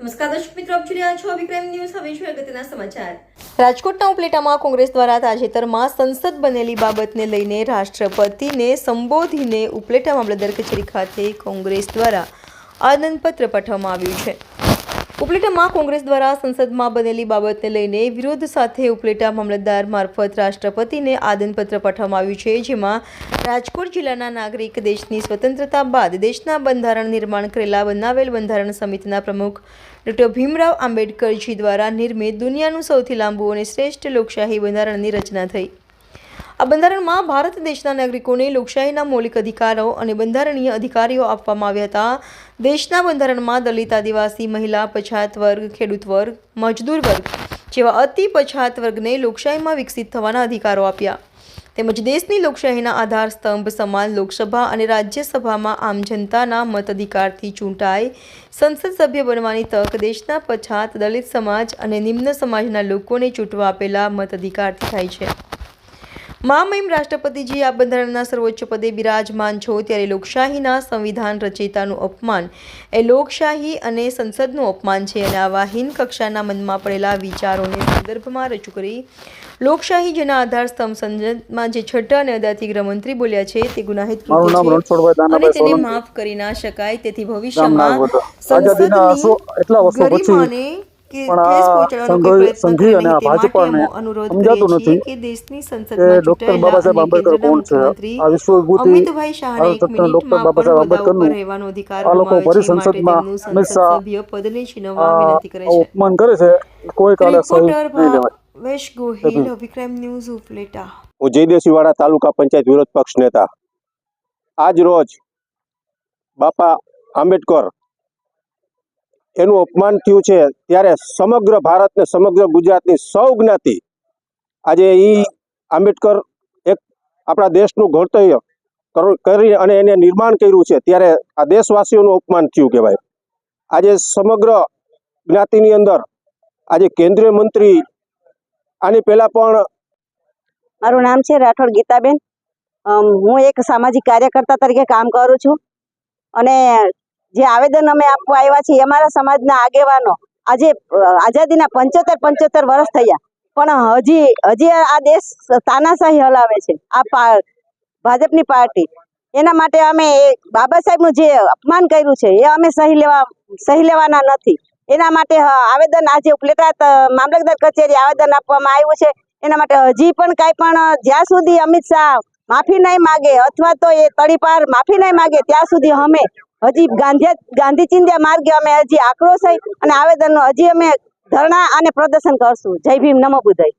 નમસ્કાર દર્શક મિત્રો રાજકોટના ઉપલેટામાં કોંગ્રેસ દ્વારા તાજેતરમાં સંસદ બનેલી બાબતને લઈને રાષ્ટ્રપતિને સંબોધીને ઉપલેટા મામલતદાર કચેરી ખાતે કોંગ્રેસ દ્વારા આનંદપત્ર પાઠવવામાં આવ્યું છે. ઉપલેટામાં કોંગ્રેસ દ્વારા સંસદમાં બનેલી બાબતને લઈને વિરોધ સાથે ઉપલેટા મામલતદાર મારફત રાષ્ટ્રપતિને આદનપત્ર પાઠવવામાં આવ્યું છે, જેમાં રાજકોટ જિલ્લાના નાગરિક દેશની સ્વતંત્રતા બાદ દેશના બંધારણ નિર્માણ કરેલા બનાવેલ બંધારણ સમિતિના પ્રમુખ ડૉક્ટર ભીમરાવ આંબેડકરજી દ્વારા નિર્મિત દુનિયાનું સૌથી લાંબુ અને શ્રેષ્ઠ લોકશાહી બંધારણની રચના થઈ. આ બંધારણમાં ભારત દેશના નાગરિકોને લોકશાહીના મૌલિક અધિકારો અને બંધારણીય અધિકારીઓ આપવામાં આવ્યા હતા. દેશના બંધારણમાં દલિત, આદિવાસી, મહિલા, પછાત વર્ગ, ખેડૂત વર્ગ, મજદૂર વર્ગ જેવા અતિ પછાત વર્ગને લોકશાહીમાં વિકસિત થવાના અધિકારો આપ્યા. તેમજ દેશની લોકશાહીના આધાર સ્તંભ સમાન લોકસભા અને રાજ્યસભામાં આમ જનતાના મતાધિકારથી ચૂંટાઈ સંસદ સભ્ય બનવાની તક દેશના પછાત દલિત સમાજ અને નિમ્ન સમાજના લોકોને ચૂંટવા આપેલા મતાધિકારથી થાય છે. મહામહિમ રાષ્ટ્રપતિજી આ બંધારણના સર્વોચ્ચ પદે બિરાજમાન છો ત્યારે લોકશાહીના સંવિધાન રચયિતાનું અપમાન. એ લોકશાહી અને સંસદનું અપમાન છે અને આવા હીન કક્ષાના મનમાં પડેલા વિચારોને સંદર્ભમાં રજૂ કરી લોકશાહી જેના આધાર સ્તંભ સંસદમાં જે છઠ્ઠા અને અદાથી ગૃહમંત્રી બોલ્યા છે તે ગુનાહિત છે અને તેને માફ કરી ના શકાય. તેથી ભવિષ્યમાં વડા. આઝાદીના સો- એટલા વર્ષો પછી ગરિમાને પણ સંઘ- અને ભાજપાને સમજાતું નથી કે ડોક્ટર બાબા સાહેબ આંબેડકર કોણ છે? આ ડોક્ટર બાબા સાહેબ આંબેડકરનું આ લોકો સંસદમાં હંમેશા અપમાન કરે છે કોઈ કાલે સહી રિપોર્ટર નહીં લેવાય. ભાવેશ ગોહિલ વિક્રમ ન્યૂઝ ઉપલેટા. હું જયદેશીવાડા તાલુકા પંચાયત વિરોધ પક્ષ નેતા. આજ રોજ બાપા આંબેડકર એનું અપમાન થયું છે ત્યારે સમગ્ર ભારત ને સમગ્ર ગુજરાતની સૌ જ્ઞાતિ આજે એ આંબેડકર એક આપણા દેશનું ઘડતર કર- કરી અને એને નિર્માણ કર્યું છે ત્યારે આ દેશવાસીઓનું અપમાન થયું કહેવાય. આજે સમગ્ર જ્ઞાતિની અંદર આજે કેન્દ્રીય મંત્રી આની પહેલા પણ મારું નામ છે રાઠોડ ગીતાબેન. હું એક સામાજિક કાર્યકર્તા તરીકે કામ કરું છું અને જે આવેદન અમે આપવા આવ્યા છીએ અમારા સમાજના આગેવાનો આજે આઝાદીના પંચોતેર પંચોતેર વર્ષ થયા. પણ હજી હજી આ દેશ તાનાશાહી હલાવે છે, આ ભાજપની પાર્ટી. એના માટે અમે બાબા સાહેબનું જે અપમાન કર્યું છે, એ અમે સહી લેવા, સહી લેવાના નથી. એના માટે આવેદન આજે ઉપલેટા મામલતદાર કચેરી આવેદન આપવામાં આવ્યું છે. એના માટે હજી પણ કાંઈ પણ જ્યાં સુધી અમિત શાહ માફી નહીં માગે અથવા તો એ તળીપાર માફી નહીં માગે, ત્યાં સુધી અમે હજી ગાંધી ગાંધી ચિંધ્યા માર્ગે અમે હજી આક્રોશ અને આવેદનનો હજી અમે ધરણા અને પ્રદર્શન કરશું. જય ભીમ, નમો બુદ્ધાય.